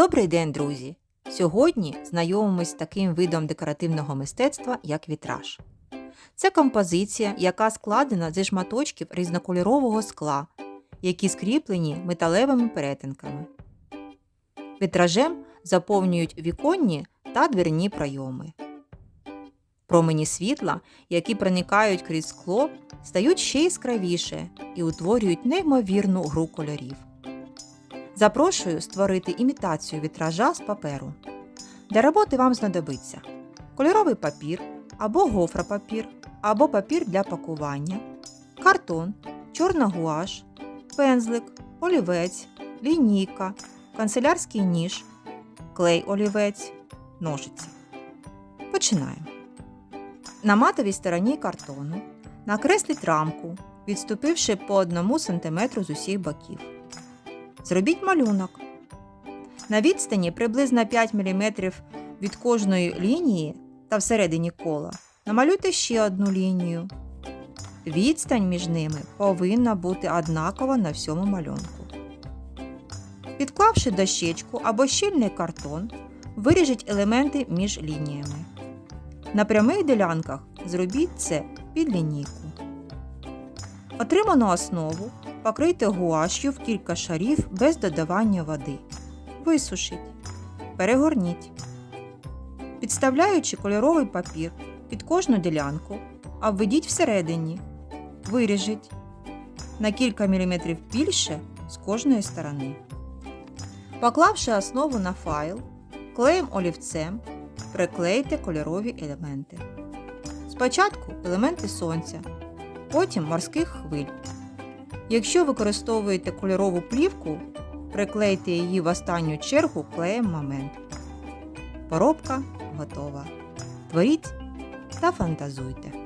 Добрий день, друзі! Сьогодні знайомимось з таким видом декоративного мистецтва, як вітраж. Це композиція, яка складена зі шматочків різнокольорового скла, які скріплені металевими перетинками. Вітражем заповнюють віконні та дверні пройоми. Промені світла, які проникають крізь скло, стають ще яскравіше і утворюють неймовірну гру кольорів. Запрошую створити імітацію вітража з паперу. Для роботи вам знадобиться кольоровий папір або гофропапір, або папір для пакування, картон, чорна гуаш, пензлик, олівець, лінійка, канцелярський ніж, клей олівець, ножиці. Починаємо. На матовій стороні картону накресліть рамку, відступивши по 1 см з усіх боків. Зробіть малюнок. На відстані приблизно 5 мм від кожної лінії та всередині кола намалюйте ще одну лінію. Відстань між ними повинна бути однакова на всьому малюнку. Підклавши дощечку або щільний картон, виріжіть елементи між лініями. На прямих ділянках зробіть це під лінійку. Отриману основу покрийте гуаш'ю в кілька шарів без додавання води. Висушіть. Перегорніть. Підставляючи кольоровий папір під кожну ділянку, обведіть всередині. Виріжіть на кілька міліметрів більше з кожної сторони. Поклавши основу на файл, клеєм олівцем приклейте кольорові елементи. Спочатку елементи сонця, потім морських хвиль. Якщо використовуєте кольорову плівку, приклейте її в останню чергу клеєм момент. Поробка готова. Творіть та фантазуйте.